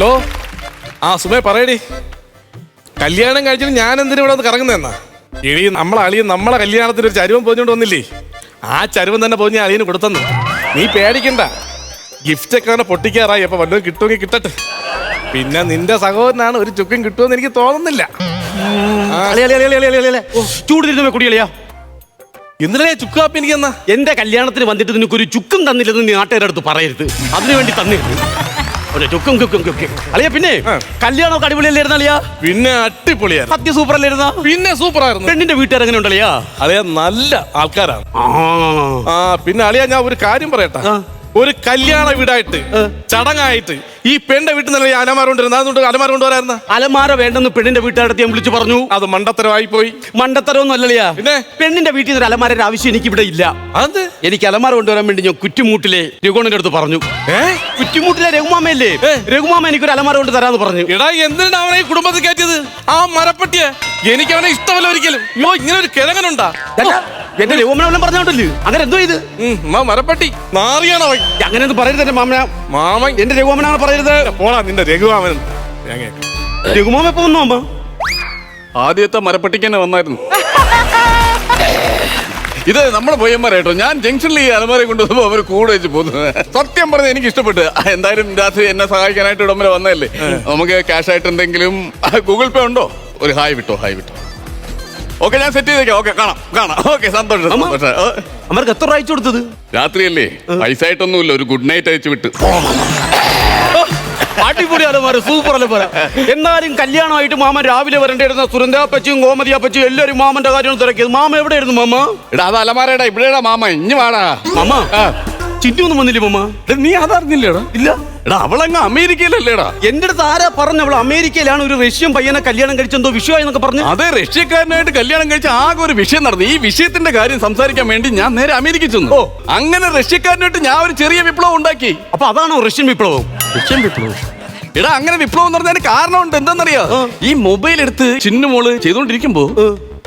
Hello? ആ സുമേ പറയടി. കല്യാണം കഴിച്ചിട്ട് ഞാൻ എന്തിനാ ഇവിടെ വന്ന് കറങ്ങുന്നതെന്നാ എടി നമ്മളെ അളിയൻ നമ്മളെ കല്യാണത്തിന് ഒരു ചരുവം പോഞ്ഞോണ്ട് വന്നില്ലേ? ആ ചരുവം തന്നെ പോഞ്ഞ അളിയന് കൊടുത്തെന്ന്. നീ പേടിക്കണ്ട. ഗിഫ്റ്റ് ഒക്കെ അങ്ങനെ പൊട്ടിക്കാറായി. അപ്പൊ വല്ലതും കിട്ടുമെങ്കിൽ കിട്ടട്ടെ. പിന്നെ നിന്റെ സഹോദരനാണ് ഒരു ചുക്കും കിട്ടുമെന്ന് എനിക്ക് തോന്നുന്നില്ല. ഇന്നലെ അളിയ, അളിയ, അളിയ, അളിയ, അളിയ. ചൂടിരുന്ന് കുടിയളിയാ. എന്തിനാ ചുക്കാപ്പി എനിക്ക് എന്നാ എന്റെ കല്യാണത്തിന് വന്നിട്ട് നിനക്ക് ഒരു ചുക്കും തന്നില്ലെന്ന് നീ നാട്ടുകാരടുത്ത് പറയരുത്. അതിനു വേണ്ടി തന്നിരുന്നു ഒരു ചുക്കും കുക്കും കുക്കും അളിയ പിന്നെ. കല്യാണമൊക്കെ അടിപൊളിയല്ലായിരുന്നു അളിയ? പിന്നെ അടിപൊളിയായിരുന്നു. സത്യ സൂപ്പർ അല്ലായിരുന്ന പിന്നെ സൂപ്പർ ആയിരുന്നു പെണ്ണിന്റെ വീട്ടുകാർ എങ്ങനെ ഉണ്ടളിയാ അളിയ നല്ല ആൾക്കാരാണ്. ആ പിന്നെ അളിയ ഞാൻ ഒരു കാര്യം പറയട്ടെ. ഒരു കല്യാണ വീടായിട്ട് ചടങ്ങായിട്ട് ഈ പെണ്ണിന്റെ വീട്ടിൽ നിന്ന് അലമാര കൊണ്ടുവരുന്നത് അതുകൊണ്ട് അലമാര കൊണ്ടുവരായിരുന്ന അലമാര വേണ്ടെന്ന് പെണ്ണിന്റെ വീട്ടുകാരടുത്ത് ഞാൻ വിളിച്ചു പറഞ്ഞു. അത് മണ്ടത്തരമായി പോയി മണ്ടത്തരമൊന്നും അല്ലളിയാ പിന്നെ? പെണ്ണിന്റെ വീട്ടിൽ നിന്ന് അലമാര അലമാരയുടെ ആവശ്യം എനിക്ക് ഇവിടെ ഇല്ല. അത്? എനിക്ക് അലമാര കൊണ്ടുവരാൻ വേണ്ടി ഞാൻ കുറ്റുമൂട്ടിലെ രഘുണന്റെ അടുത്ത് പറഞ്ഞു. കുറ്റിമൂട്ടിലെ രഘുമാമയല്ലേ? രഘുമാമ രഘുമാമ എനിക്കൊരു അലമാര കൊണ്ട് തരാന്ന് പറഞ്ഞു. എടാ എന്തിനാണ് അവനെ ഈ കുടുംബത്തിൽ കയറ്റിയത്? ആ മരപ്പട്ടിയെ എനിക്ക് അവനെ ഇഷ്ടമല്ല ഒരിക്കലും. ഇങ്ങനെ ഒരു കിഴങ്ങനുണ്ടാ. എന്റെ പറഞ്ഞോണ്ടല്ലേ? അങ്ങനെ എന്തോ ഇത്? ഉം, ആ മരപ്പട്ടി. നാറിയാണ് അവൻ. അങ്ങനെ ഒന്നും പറയരുത് എന്റെ മാമന. മാമൻ. എന്റെ രഘുമാമനാണ് പറയരുത്? പോടാ നിന്റെ രഘുവാമൻ തേങ്ങ. രഘുമാമ എപ്പോ വന്നു അമ്മ ആദ്യത്തെ മരപ്പട്ടിക്ക് തന്നെ വന്നായിരുന്നു. ഇത് നമ്മുടെ പയ്യന്മാരായിട്ടോ? ഞാൻ ജംഗ്ഷനിൽ ഈ അലമാര കൊണ്ടുവന്നപ്പോ അവർ കൂടെ വെച്ച് പോകുന്നത് സത്യം പറഞ്ഞ എനിക്ക് ഇഷ്ടപ്പെട്ടു എന്തായാലും രാത്രി എന്നെ സഹായിക്കാനായിട്ട് ഇടം വരെ വന്നതല്ലേ നമുക്ക് ക്യാഷ് ആയിട്ട് എന്തെങ്കിലും ഗൂഗിൾ പേ ഉണ്ടോ? ഒരു ഹായ് വിട്ടോ ഹായ് വിട്ടോ. ഓക്കെ ഞാൻ സെറ്റ് ചെയ്തേക്കാം. ഓക്കെ കാണാം കാണാം. ഓക്കെ സന്തോഷം. സന്തോഷം. അവർക്ക് എത്ര അയച്ചു കൊടുത്തത്? രാത്രിയല്ലേ? പൈസ ആയിട്ടൊന്നുമില്ല ഒരു ഗുഡ് നൈറ്റ് അയച്ചു വിട്ട്. അടിപൊളി അലമാര സൂപ്പർ അലമാര എന്നാലും കല്യാണമായിട്ട് മാമൻ രാവിലെ വരേണ്ടിരുന്ന സുരന്താപ്പച്ചും ഗോമതിയാപ്പച്ചും എല്ലാവരും മാമന്റെ കാര്യം തിരക്കിയത്. മാമ എവിടെയായിരുന്നു മാമ? എടാ അത് അലമാരടാ ഇവിടെടാ മാമ. ഇഞ്ഞു വാടാ. മാമ ചിറ്റൊന്നും ചിന്നു ഒന്നും വന്നില്ലേ മാമ? എടാ, നീ അതറിഞ്ഞില്ലേടാ ഇല്ല. എടാ അവളങ്ങ് അമേരിക്കയിലല്ലേടാ? എന്റെ അടുത്ത് ആരാ പറഞ്ഞു അവൾ അമേരിക്കയിലാണ് ഒരു റഷ്യൻ പയ്യനെ കല്യാണം കഴിച്ചെന്തോ വിഷയമായി എന്നൊക്കെ പറഞ്ഞു? അതെ റഷ്യക്കാരനായിട്ട് കല്യാണം കഴിച്ച ആകെ ഒരു വിഷയം നടന്നു. ഈ വിഷയത്തിന്റെ കാര്യം സംസാരിക്കാൻ വേണ്ടി ഞാൻ നേരെ അമേരിക്ക ചെന്നു. ഓ. അങ്ങനെ റഷ്യക്കാരനായിട്ട് ഞാൻ ഒരു ചെറിയ വിപ്ലവം ഉണ്ടാക്കി. അപ്പൊ അതാണോ റഷ്യൻ വിപ്ലവം? റഷ്യൻ വിപ്ലവം. എടാ അങ്ങനെ വിപ്ലവം എന്ന് പറഞ്ഞതിന് കാരണമുണ്ട്. എന്താണെന്നറിയോ? ഈ മൊബൈൽ എടുത്ത് ചിന്നുമോൾ ചെയ്തോണ്ടിരിക്കുമ്പോ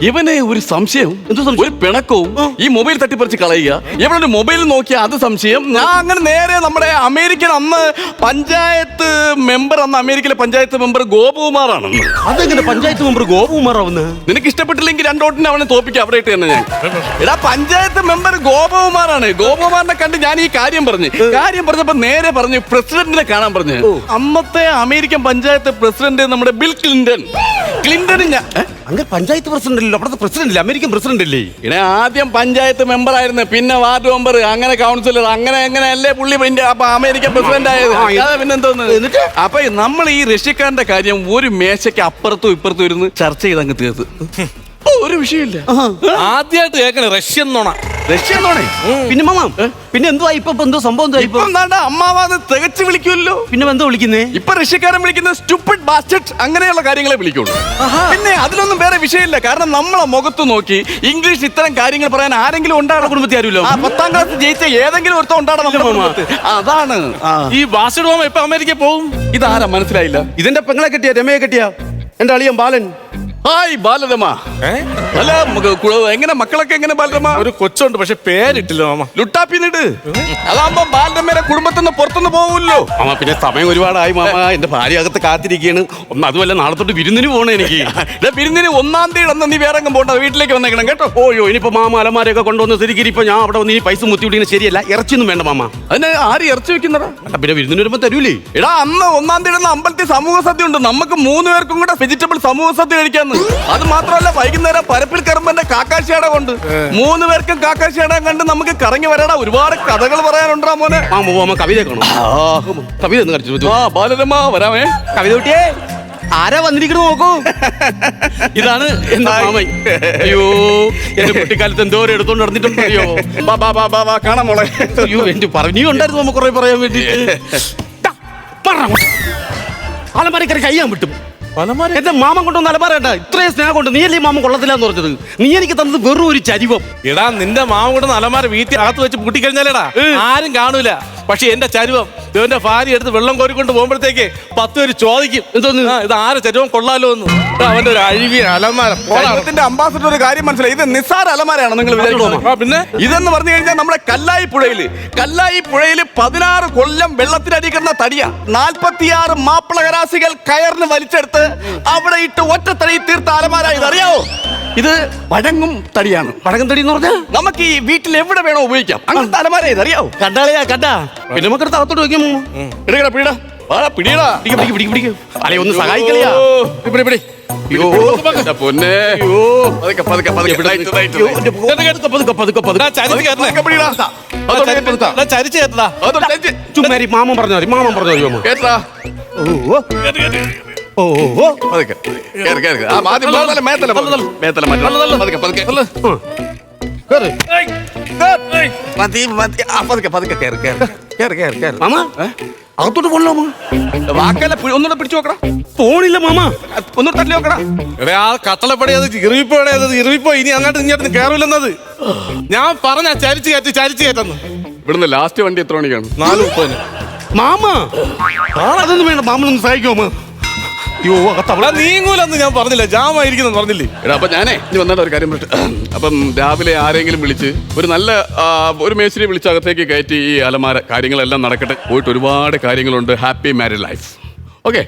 ഇവന് ഒരു സംശയം എന്തോ സംശയം? ഒരു പിണക്കവും ഈ മൊബൈൽ തട്ടിപ്പറിച്ച് കളയുക. ഇവനൊരു മൊബൈൽ നോക്കിയ അത് സംശയം. ഞാൻ അങ്ങനെ നേരെ നമ്മുടെ അമേരിക്കൻ അന്ന് പഞ്ചായത്ത് മെമ്പർ അന്ന് അമേരിക്കയിലെ പഞ്ചായത്ത് മെമ്പർ ഗോപകുമാറാണ് അതെങ്ങനെ പഞ്ചായത്ത് മെമ്പർ ഗോപകുമാറാവുന്നത് നിനക്ക് ഇഷ്ടപ്പെട്ടില്ലെങ്കിൽ രണ്ടോട്ടിന് അവനെ തോപ്പിക്കാം അവിടെ ഇട്ട് തന്നെ ഞാൻ. എടാ പഞ്ചായത്ത് മെമ്പർ ഗോപകുമാറാണ്. ഗോപകുമാറിനെ കണ്ട് ഞാൻ ഈ കാര്യം പറഞ്ഞു. കാര്യം പറഞ്ഞപ്പോ നേരെ പറഞ്ഞു പ്രസിഡന്റിനെ കാണാൻ പറഞ്ഞു. അന്നത്തെ അമേരിക്കൻ പഞ്ചായത്ത് പ്രസിഡന്റ് നമ്മുടെ ബിൽ ക്ലിന്റൺ. ക്ലിന്റൺ ഞാൻ അങ്ങനെ പഞ്ചായത്ത് പ്രസിഡന്റ് അല്ലല്ലോ അവിടുത്തെ പ്രസിഡന്റ് ഇല്ലേ? അമേരിക്കൻ പ്രസിഡന്റ് അല്ലേ ഇടേ ആദ്യം പഞ്ചായത്ത് മെമ്പർ ആയിരുന്നു പിന്നെ വാർഡ് മെമ്പർ അങ്ങനെ കൗൺസിലർ അങ്ങനെ അങ്ങനെ അല്ലേ പുള്ളി പിന്നെ അപ്പൊ അമേരിക്കൻ പ്രസിഡന്റ് ആയത്? ആ, ഇത്- അതെ പിന്നെന്തോന്ന് എന്നിട്ട്? അപ്പൊ നമ്മൾ ഈ റഷ്യക്കാരന്റെ കാര്യം ഒരു മേശയ്ക്ക് അപ്പുറത്തും ഇപ്പുറത്തും ഇരുന്ന് ചർച്ച ചെയ്ത് അങ്ങ് തീർത്ത് ഒരു വിഷയമില്ല. ആദ്യമായിട്ട് കേൾക്കണേ റഷ്യൻ നോണ. റഷ്യ എന്നോണേ പിന്നെ മാമാ പിന്നെ എന്തുവാ ഇപ്പൊ? ഇപ്പൊ എന്തോ സംഭവം എന്തുവാ ഇപ്പൊ? ഇപ്പം എന്താണ്ട് അമ്മാവാന്ന് തികച്ചു വിളിക്കുമല്ലോ. പിന്നെ എന്തോ വിളിക്കുന്നേ? ഇപ്പൊ റഷ്യക്കാരൻ വിളിക്കുന്ന സ്റ്റുപ്പിഡ് ബാസ്റ്റഡ് അങ്ങനെയുള്ള കാര്യങ്ങളെ വിളിക്കുള്ളൂ. പിന്നെ അതിലൊന്നും വേറെ വിഷയമില്ല. കാരണം നമ്മളെ മുഖത്ത് നോക്കി ഇംഗ്ലീഷ് ഇത്തരം കാര്യങ്ങൾ പറയാൻ ആരെങ്കിലും ഉണ്ടാകണം കുടുംബത്തിൽ ആരുമില്ലോ. ആ പത്താം ക്ലാസ് ജയിച്ച ഏതെങ്കിലും ഒരുത്തം ഉണ്ടാകണം നമ്മുടെ മാമ. കുടുംബത്തിൽ. അതാണ്. ഈ ബാസ്റ്റഡ് മാമ ഇപ്പൊ അമേരിക്ക പോകും? ഇതാരാ മനസ്സിലായില്ല. ഇതിന്റെ പെങ്ങളെ കെട്ടിയ രമയെ കെട്ടിയ? എന്റെ അളിയൻ ബാലൻ. ഹായ് ബാലരമ? അല്ല എങ്ങനെ മക്കളൊക്കെ എങ്ങനെ ബാലരമ? ഒരു കൊച്ചുണ്ട് പക്ഷെ പേരിട്ടില്ല മാമ. ലുട്ടാപ്പിന്നിട്ട് അതാകുമ്പോ ബാലരമയുടെ കുടുംബത്തിൽ നിന്ന് പുറത്തുനിന്ന് പോവില്ലോ. മാമ പിന്നെ സമയം ഒരുപാടായി മാമ. എന്റെ ഭാര്യ അകത്ത് കാത്തിരിക്കുകയാണ്. ഒന്ന് അതുമല്ല നാളെ തൊട്ട് വിരുന്നിന് പോണേ എനിക്ക്. വിരുന്നിന് ഒന്നാം തീയതി അന്ന് നീ വേറെ എങ്ങും പോണ്ട വീട്ടിലേക്ക് വന്നേക്കണം കേട്ടോ. ഓയോ ഇനിയിപ്പോ മാമ അലമാരൊക്കെ കൊണ്ടുവന്ന് ശരിക്കും ഇപ്പൊ ഞാൻ അവിടെ വന്ന് ഈ പൈസ മുത്തി വിടിങ്ങനെ ശരിയല്ല ഇറച്ചിയൊന്നും വേണ്ട മാമ. അതിന് ആര് ഇറച്ചി വെക്കുന്നടാ? പിന്നെ വിരുന്നിന് വരുമ്പോ തരൂലേ? എടാ അന്ന് ഒന്നാം തീയതി അമ്പലത്തിൽ സമൂഹ സദ്യ ഉണ്ട്. നമുക്ക് മൂന്ന് പേർക്കും കൂടെ വെജിറ്റബിൾ സമൂഹ സദ്യ കഴിക്കാന്ന് അത് മാത്രമല്ല വൈകുന്നേരം പരപ്പിൽ കറുമ്പന്റെ കാക്കാശിയാട കൊണ്ട്. മൂന്ന് പേർക്കും കാക്കാശിയാട കണ്ട് നമുക്ക് കറങ്ങി വരാടാ. ഒരുപാട് കഥകൾ പറയാനുണ്ടാ മോനെ? കവിത കവിത ഒന്ന് കളിച്ചു ആ ബാലരമ വരാമേ. കവിത കുട്ടിയേ ആരാ വന്നിരിക്കുന്നു നോക്കൂ. ഇതാണ് അയ്യോ എന്റെ കുട്ടിക്കാലത്ത് എന്തോ എടുത്തോണ്ട് നടന്നിട്ടും ബാ ബാ ബാ ബാ ബാ കാണാം മോളെ. അയ്യോ എന്റെ പറഞ്ഞു ഉണ്ടായിരുന്നു നമുക്ക് കുറെ പറയാൻ വേണ്ടി അലമാരി കഴിയാൻ പറ്റും. എന്റെ മാമൻ കൊണ്ടുവന്ന പറയട്ടെ ഇത്രയും സ്നേഹം കൊണ്ട് നീ അല്ലേ മാമൻ കൊള്ളത്തില്ല എന്ന് പറഞ്ഞത്? നീ എനിക്ക് തന്നത് വെറും ഒരു ചരിവം. എടാ നിന്റെ മാമ കൂടെ അലമാര വീട്ടിൽ അകത്ത് വെച്ച് പൂട്ടിക്കഴിഞ്ഞാലേടാ? ആരും കാണൂല. പക്ഷെ എന്റെ ചരുവം ഇവന്റെ ഭാര്യ എടുത്ത് വെള്ളം കോരിക്കൊണ്ട് പോകുമ്പോഴത്തേക്ക് പത്ത് പേര് ചോദിക്കും എന്തോന്ന്? ഇത്? ആരെ ചരുവം കൊള്ളാലോ എന്ന്? ഇത് അവന്റെ ഒരു അഴിവി അലമാര. കേരളത്തിന്റെ അംബാസഡർ ഒരു കാര്യം മനസ്സിലായി. ഇത് നിസ്സാര അലമാരയാണ് നിങ്ങൾ വിചാരിക്കുന്നത് ആ, പിന്നെ? ഇതെന്ന് പറഞ്ഞു കഴിഞ്ഞാൽ നമ്മുടെ കല്ലായി പുഴയിൽ. കല്ലായി പുഴയിൽ പതിനാറ് കൊല്ലം വെള്ളത്തിനടി കിടന്ന തടിയ. നാൽപ്പത്തിയാറ് മാപ്പിള കരാസികൾ കയറിന് വലിച്ചെടുത്ത് അവിടെ ഇട്ട് ഒറ്റത്തടി തീർത്ത അലമാര. ഇത് അറിയാവോ ഇത് വഴങ്ങും തടിയാണ്. പടകം തടി എന്ന് പറഞ്ഞാ? നമുക്ക് ഈ വീട്ടിൽ എവിടെ വേണോ ഉപയോഗിക്കാം. അങ്ങനത്തെ അലമാര ഇത് അറിയാവോ? കണ്ടാളിയാ കണ്ടാ. പിന്നെ നമുക്ക് അകത്തോട്ട് വെക്കും പോകുന്നു എടുക്കടാ പിടിടാ വാടാ പിടിയടാ. പിടിക്ക് പിടിക്ക് പിടിക്ക് പിടിക്ക്. അല്ലെ ഒന്ന് സഹായിക്കളിയാ പിടി പിടി. പൊന്നെ. പതുക്കെ പതുക്കെ പതുക്കെ ചുമ്മാരി മാമൻ പറഞ്ഞോ മാമൻ പറഞ്ഞോ ഓ പതുക്കെ മേത്തല മേത്തല പതുക്കെ പതുക്കെ. കേറ്. മതി, മതി. ആ, പതുക്കെ, പതുക്കെ കേറ്, കേറ്. കേറ്, കേറ്, കേറ്. മാമ അകത്തോട്ട് പോണല്ലോ മാമ. വാക്കല്ല പിടി- ഒന്നുകൂടെ പിടിച്ചു നോക്കടാ. പോണില്ല മാമ. ഒന്നുകൂടെ തല്ലി നോക്കടാ. എടേ ആ കട്ടളപ്പടി അത് ഇറിവിപ്പോടെ അത് ഇറിവിപ്പോ ഇനി അങ്ങോട്ട് ഇങ്ങോട്ട് കയറില്ലെന്നത് ഞാൻ പറഞ്ഞ ചരിച്ച് കയറ്റി ചരിച്ച് കയറ്റുന്നു. ഇവിടുന്ന് ലാസ്റ്റ് വണ്ടി എത്ര മണിക്കാണ്? നാല് മുപ്പതിന്. മാമ. അതൊന്നും വേണ്ട മാമനൊന്ന് സഹായിക്കോ മാമ അയ്യോ അകത്തവള നീങ്ങൂലെന്ന് ഞാൻ പറഞ്ഞില്ല? ജാം ജാമായിരിക്കുന്നു പറഞ്ഞില്ലേ? എടാ അപ്പൊ ഞാനേ ഇനി വന്നാലും ഒരു കാര്യം പറഞ്ഞിട്ട് അപ്പം രാവിലെ ആരെങ്കിലും വിളിച്ച് ഒരു നല്ല ഒരു മേശിനെ വിളിച്ച് അകത്തേക്ക് കയറ്റി ഈ അലമാര കാര്യങ്ങളെല്ലാം നടക്കട്ടെ. പോയിട്ട് ഒരുപാട് കാര്യങ്ങളുണ്ട്. ഹാപ്പി മാരീഡ് ലൈഫ് ഓക്കെ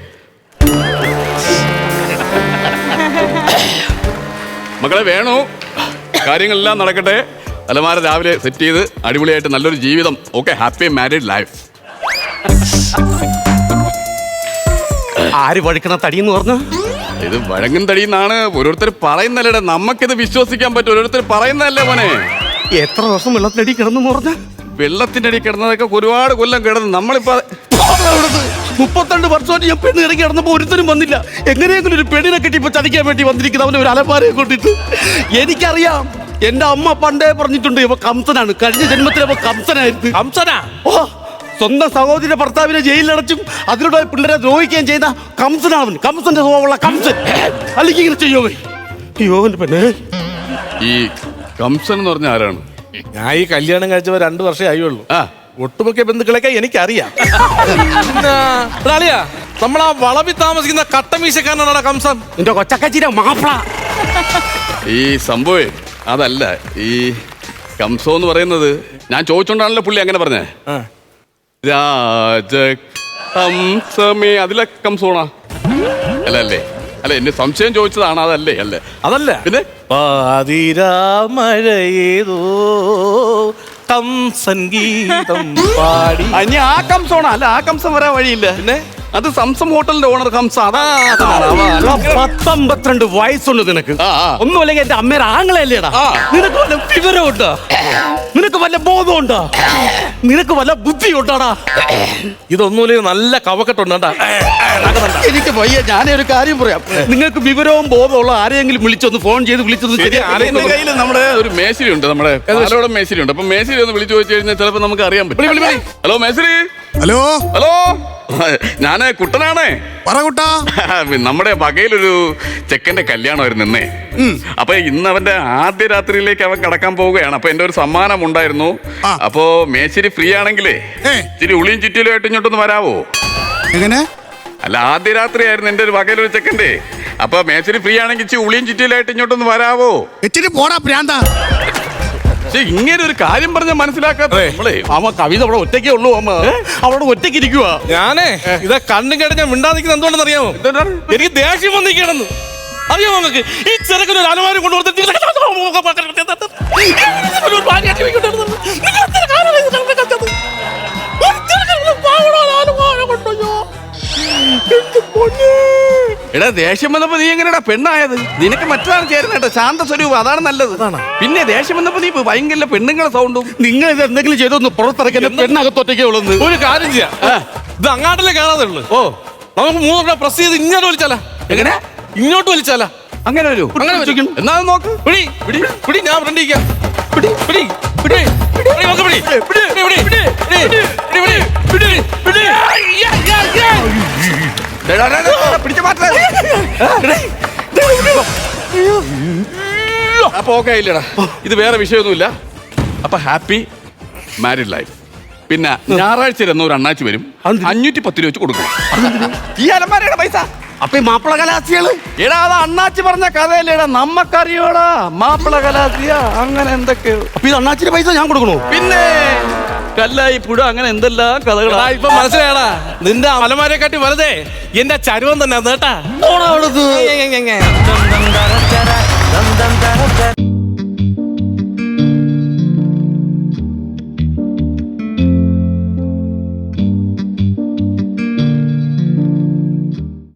മക്കളെ വേണു. കാര്യങ്ങളെല്ലാം നടക്കട്ടെ. അലമാര രാവിലെ സെറ്റ് ചെയ്ത് അടിപൊളിയായിട്ട് നല്ലൊരു ജീവിതം. ഓക്കെ ഹാപ്പി മാരീഡ് ലൈഫ് ആര് വഴുക്കണ തടി എന്ന് പറഞ്ഞു? ഇത് വഴങ്ങും തടിയെന്നാണ് ഓരോരുത്തർ പറയുന്നല്ലേ നമുക്കിത് വിശ്വസിക്കാൻ പറ്റും. ഓരോരുത്തർ പറയുന്നതല്ലേ മോനെ. എത്ര ദിവസം വെള്ളത്തിനടി കിടന്നു പറഞ്ഞ? വെള്ളത്തിന്റെ അടി കിടന്നതൊക്കെ ഒരുപാട് കൊല്ലം കിടന്നു നമ്മളിപ്പോ മുപ്പത്തിരണ്ട് വർഷമായിട്ട് ഞാൻ പെണ്ണ് ഇറങ്ങി കിടന്നപ്പോ ഒരുത്തരും വന്നില്ല. എങ്ങനെയെങ്കിലും ഒരു പെണ്ണിനെ കെട്ടി ഇപ്പൊ ചതിക്കാൻ വേണ്ടി വന്നിരിക്കുന്ന. അവനെ ഒരു അലമാരയെ കൊണ്ടിട്ട്. എനിക്കറിയാം. എന്റെ അമ്മ പണ്ടേ പറഞ്ഞിട്ടുണ്ട് ഇപ്പൊ കംസനാണ്. കഴിഞ്ഞ ജന്മത്തിൽ അപ്പൊ കംസനായിരുന്നു. കംസനാ? ഓ സ്വന്തം സഹോദര ഭർത്താവിനെ ജയിലിലടച്ചും അതിലൂടെ പിള്ളേരെ ദ്രോഹിക്കുകയും ചെയ്ത കംസനാവൻ കംസന്റെ സ്വഭാവമുള്ള കംസൻ. അല്ലെങ്കിൽ ഇങ്ങനെ ചെയ്യോ അയ്യോ എന്റെ പെണ്ണ്. ഈ കംസൻ എന്ന് പറഞ്ഞ ആരാണ്? ഞാൻ ഈ കല്യാണം കഴിച്ചവർ രണ്ടു വർഷമേ ആയുള്ളൂ. ആ. ഒട്ടുമിക്ക ബന്ധുക്കളൊക്കെ എനിക്കറിയാം അളിയാ നമ്മൾ ആ വളവി താമസിക്കുന്ന കട്ടമീശക്കാരനാണ് കംസൻ. എന്റെ കൊച്ചക്കച്ചിന്റെ മാപ്പിള. ഈ സംഭവേ അതല്ല. ഈ കംസോ എന്ന് പറയുന്നത് ഞാൻ ചോദിച്ചോണ്ടാണല്ലോ പുള്ളി അങ്ങനെ പറഞ്ഞേ. ആ. രാജ കംസമേ അതിലെ കംസോണ അല്ല അല്ലേ അല്ല എന്നെ സംശയം ചോദിച്ചതാണ് അതല്ലേ അല്ലേ? അതല്ല. പിന്നെ? പാതിരാമഴയേതോ കംസൻ ഗീതം പാടി. അനി ആ കംസോണ അല്ല ആ കംസം വരാൻ വഴിയില്ല. പിന്നെ? അത് സംസം ഹോട്ടലിന്റെ ഓണർ ഹംസ. അതാ പത്തൊമ്പത്തിരണ്ട് വയസ്സുണ്ട് നിനക്ക്. ഒന്നും അല്ലെങ്കിൽ എന്റെ അമ്മയുടെ ആങ്ങളല്ലേടാ നിനക്ക് വല്ല വിവരമുണ്ടോ? നിനക്ക് വല്ല ബോധമുണ്ടോ? നിനക്ക് വല്ല ബുദ്ധി ഉണ്ടാടാ ഇതൊന്നുമില്ല നല്ല കവക്കെട്ടുണ്ട് കേട്ടാ എനിക്ക് വയ്യ. ഞാനേ ഒരു കാര്യം പറയാം. നിങ്ങൾക്ക് വിവരവും ബോധമുള്ള ആരെയെങ്കിലും വിളിച്ചൊന്ന് ഫോൺ ചെയ്ത് വിളിച്ചൊന്ന് ശരിയാ കയ്യിൽ നമ്മുടെ ഒരു മേശരി ഉണ്ട് നമ്മുടെ മേശരി ഉണ്ട് അപ്പൊ മേശരി ഒന്ന് വിളിച്ചു ചോദിച്ചു കഴിഞ്ഞാൽ ചിലപ്പോ നമുക്ക് അറിയാൻ പറ്റും. ഹലോ മേശരി? ഹലോ? ഹലോ? ഞാൻ കുട്ടനാണേ. പറ കുട്ടാ. നമ്മുടെ വകയിലൊരു ചെക്കന്റെ കല്യാണമായിരുന്നു ഇന്നേ. അപ്പൊ ഇന്ന് അവന്റെ ആദ്യ രാത്രിയിലേക്ക് അവൻ കടക്കാൻ പോവുകയാണ്. അപ്പൊ എന്റെ ഒരു സമ്മാനം ഉണ്ടായിരുന്നു. അപ്പോ മേശരി ഫ്രീ ആണെങ്കിലേ. ഇച്ചിരി ഉളിയും ചുറ്റിലും ആയിട്ട് ഇങ്ങോട്ടൊന്ന് വരാവോ? എങ്ങനെ? അല്ല ആദ്യ രാത്രിയായിരുന്നു എന്റെ ഒരു വകയിലൊരു ചെക്കന്റെ. അപ്പൊ മേശരി ഫ്രീ ആണെങ്കിൽ ഇച്ചിരി ഉളിയും ചുറ്റിലായിട്ട് ഇങ്ങോട്ടൊന്ന് വരാവോ? ഇച്ചിരി പോടാ പ്രാന്ത. പക്ഷെ ഇങ്ങനെ ഒരു കാര്യം പറഞ്ഞ മനസ്സിലാക്കാത്ത നമ്മളെ അമ്മ കവിത അവിടെ ഒറ്റയ്ക്കേ ഉള്ളൂ അമ്മ അവിടെ ഒറ്റയ്ക്ക് ഇരിക്കുക ഞാനേ ഇതാ കണ്ണും കേട്ട് ഞാൻ മിണ്ടാതിരിക്കുന്നത് എന്തുകൊണ്ടെന്ന് അറിയാമോ എനിക്ക് ദേഷ്യം വന്നിരിക്കണെന്ന് അറിയാമോ നിങ്ങൾക്ക് ഈ ചെറുക്കൻ ഒരു അലമാരം എടാ ദേഷ്യം വന്നപ്പോ നീ എങ്ങനെയാ പെണ്ണായത്? നിനക്ക് മറ്റൊരാൾ ചേരുന്ന കേട്ടോ ശാന്ത സ്വരൂപം അതാണ് നല്ലത്. പിന്നെ ദേഷ്യം വന്നപ്പോ നീ ഭയങ്കര പെണ്ണുങ്ങളെ സൗണ്ടും നിങ്ങൾ ഇത് എന്തെങ്കിലും ചെയ്തൊന്ന് പുറത്തിറക്കാൻ പെണ്ണകത്തൊറ്റയ്ക്കേ ഉള്ളൂ ഒരു കാര്യം ചെയ്യാം. ഇത് അങ്ങാട്ടല്ലേ കാണാതെ ഉള്ളു. ഓ. നമുക്ക് മൂന്നെണ്ണം പ്രസ് ചെയ്ത് ഇങ്ങോട്ട് വലിച്ചാലാ. എങ്ങനെ? ഇങ്ങോട്ട് വലിച്ചാലാ. അങ്ങനെ വരൂ. അങ്ങനെ. എന്നാ നോക്ക്. പിടി പിടി. പിടി ഞാൻ ഫ്രണ്ട് പിടി. പിടി പിടി. പിടി. പിടി നോക്ക് പിടി. പിടി. പിടി പിടി. പിടി. പിടി പിടി പിടിച്ച്. അപ്പൊ ഓക്കെ ഇല്ലടാ ഇത് വേറെ വിഷയമൊന്നുമില്ല അപ്പൊ ഹാപ്പി മാരിഡ് ലൈഫ് പിന്നെ ഞായറാഴ്ച ഇരുന്ന ഒരു അണ്ണാച്ചി വരും? അഞ്ഞൂറ്റി പത്ത് രൂപ വെച്ച് കൊടുക്കണം ഈ അലമാരയുടെ പൈസ അപ്പൊ ഈ മാപ്പിള കലാസികൾ എടാ അത് അണ്ണാച്ചി പറഞ്ഞ കഥയല്ലേടാ നമ്മക്കറിയോടാ മാപ്പിള കലാസിയ അങ്ങനെ എന്തൊക്കെയോ അപ്പൊ ഇത് അണ്ണാച്ചിന്റെ പൈസ ഞാൻ കൊടുക്കണോ പിന്നെ കല്ലായി പുഴ അങ്ങനെ എന്തെല്ലാം കഥകളാ? ഇപ്പൊ മനസ്സിലായടാ. നിന്റെ അമലമാരെ കാട്ടി വെറുതെ എന്റെ ചരുവം തന്നെ കേട്ടാ.